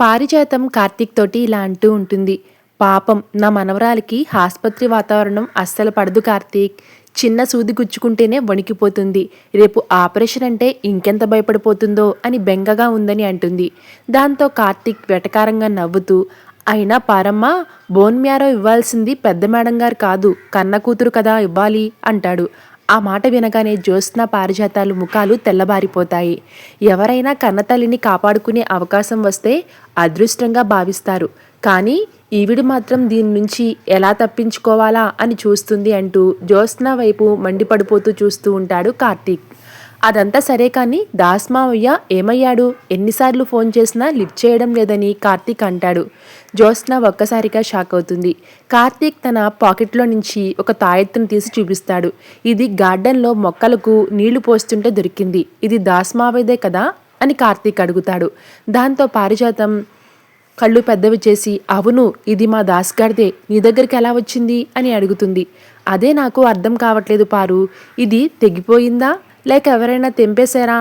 పారిజాతం కార్తీక్ తోటి ఇలా అంటూ ఉంటుంది. పాపం నా మనవరాలికి ఆసుపత్రి వాతావరణం అస్సలు పడదు కార్తీక్. చిన్న సూది గుచ్చుకుంటేనే వణికిపోతుంది. రేపు ఆపరేషన్ అంటే ఇంకెంత భయపడిపోతుందో అని బెంగగా ఉందని అంటుంది. దాంతో కార్తీక్ వెటకారంగా నవ్వుతూ అయినా పారమ్మ బోన్ మ్యారో ఇవ్వాల్సింది పెద్ద మేడం గారు కాదు కన్న కూతురు కదా ఇవ్వాలి అంటాడు. ఆ మాట వినగానే జ్యోత్స్న పారిజాతాలు ముఖాలు తెల్లబారిపోతాయి. ఎవరైనా కన్నతల్లిని కాపాడుకునే అవకాశం వస్తే అదృష్టంగా భావిస్తారు. కానీ ఈవిడు మాత్రం దీని నుంచి ఎలా తప్పించుకోవాలా అని చూస్తుంది అంటూ జ్యోత్స్న వైపు మండిపడిపోతూ చూస్తూ ఉంటాడు కార్తీక్. అదంతా సరే కానీ దాస్మావయ్య ఏమయ్యాడు? ఎన్నిసార్లు ఫోన్ చేసినా లిఫ్ట్ చేయడం లేదని కార్తీక్ అంటాడు. జ్యోత్స్న ఒక్కసారిగా షాక్ అవుతుంది. కార్తీక్ తన పాకెట్లో నుంచి ఒక తాయెత్తును తీసి చూపిస్తాడు. ఇది గార్డెన్లో మొక్కలకు నీళ్ళు పోస్తుంటే దొరికింది. ఇది దాస్మావయ్యదే కదా? అని కార్తీక్ అడుగుతాడు. దాంతో పారిజాతం కళ్ళు పెద్దవి చేసి అవును ఇది మా దాస్గారిదే. నీ దగ్గరికి ఎలా వచ్చింది? అని అడుగుతుంది. అదే నాకు అర్థం కావట్లేదు పారు. ఇది తెగిపోయిందా? లేక ఎవరైనా తెంపేశారా?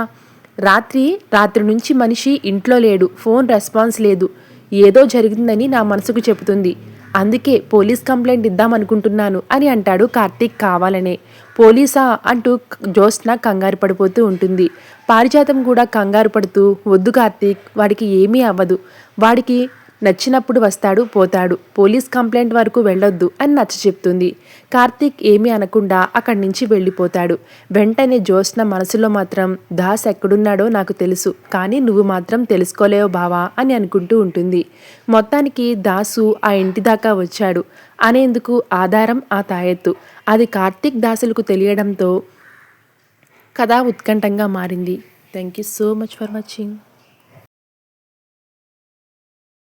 రాత్రి రాత్రి నుంచి మనిషి ఇంట్లో లేడు ఫోన్ రెస్పాన్స్ లేదు. ఏదో జరిగిందని నా మనసుకు చెబుతుంది. అందుకే పోలీస్ కంప్లైంట్ ఇద్దామనుకుంటున్నాను అని అంటాడు కార్తీక్ కావాలనే. పోలీసా? అంటూ జ్యోత్స్న కంగారు పడిపోతూ ఉంటుంది. పారిజాతం కూడా కంగారు పడుతూ వద్దు కార్తీక్ వాడికి ఏమీ అవ్వదు. వాడికి నచ్చినప్పుడు వస్తాడు పోతాడు. పోలీస్ కంప్లైంట్ వరకు వెళ్ళొద్దు అని నచ్చ చెప్తుంది. కార్తీక్ ఏమీ అనకుండా అక్కడి నుంచి వెళ్ళిపోతాడు. వెంటనే జ్యోత్స్న మనసులో మాత్రం దాస్ ఎక్కడున్నాడో నాకు తెలుసు కానీ నువ్వు మాత్రం తెలుసుకోలేవు బావా అని అనుకుంటూ ఉంటుంది. మొత్తానికి దాసు ఆ ఇంటి దాకా వచ్చాడు. అనేందుకు ఆధారం ఆ తాయెత్తు. అది కార్తీక్ దాసులకు తెలియడంతో కథ ఉత్కంఠంగా మారింది. Thank you so much for watching